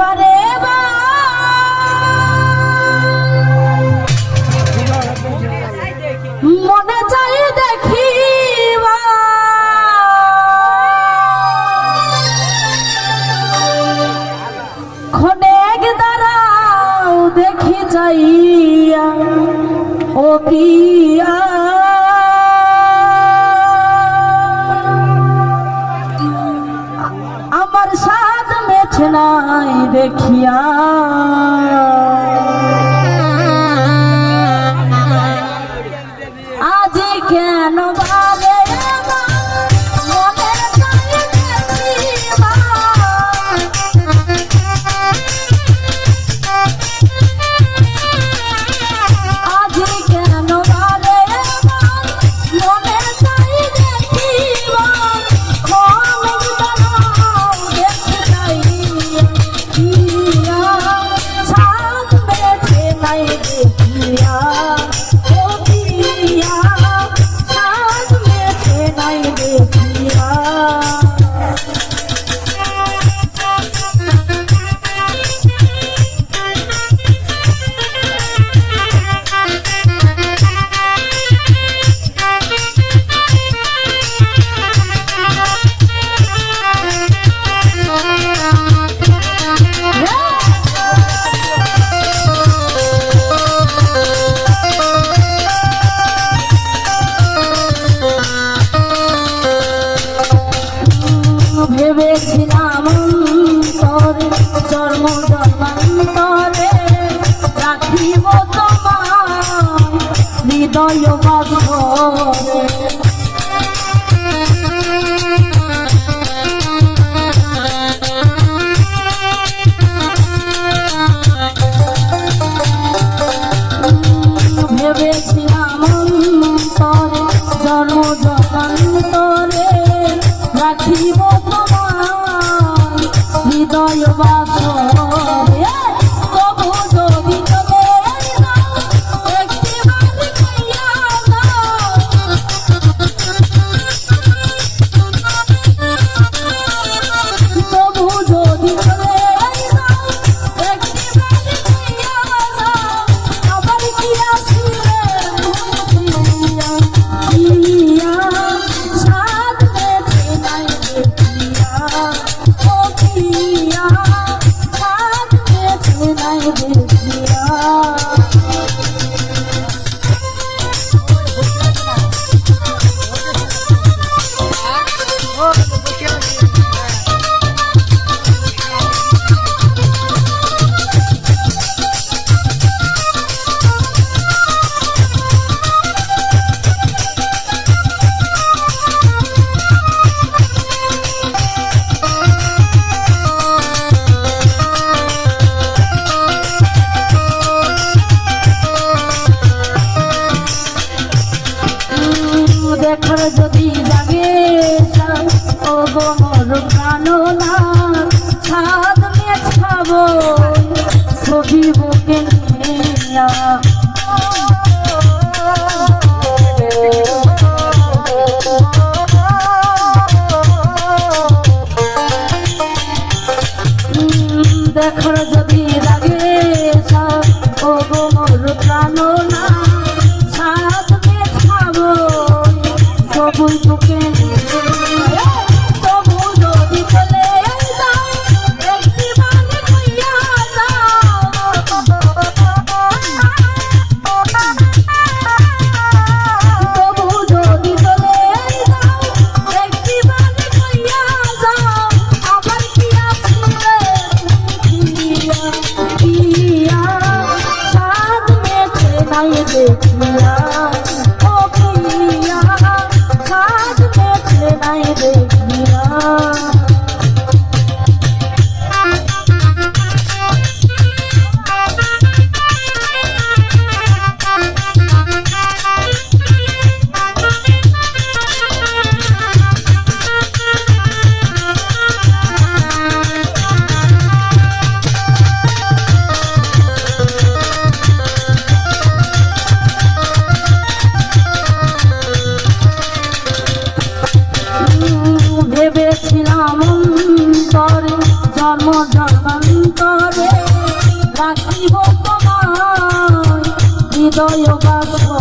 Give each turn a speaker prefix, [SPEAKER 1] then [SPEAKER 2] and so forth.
[SPEAKER 1] বারে মনে চাই দেখি খনেক দাঁড়াও দেখি চাইয়া ও পিয়া। আমার সাথ মেছনা তোমায় দেখিয়া। আজ কেন I ভেবেছিলাম তরে জন্ম জন্মান্তরে রাখিব তোমার হৃদয় দেখার যদি জাগে ও গোমর প্রাণনা ছাদ নিয়ে খাব। ছবি বুকে নিয়ে रंग देखिया ओ पिया हाथ में खिलाए देखिया জন্ম জন্মান্তরে রাখিব তোমার হৃদয় বাক্য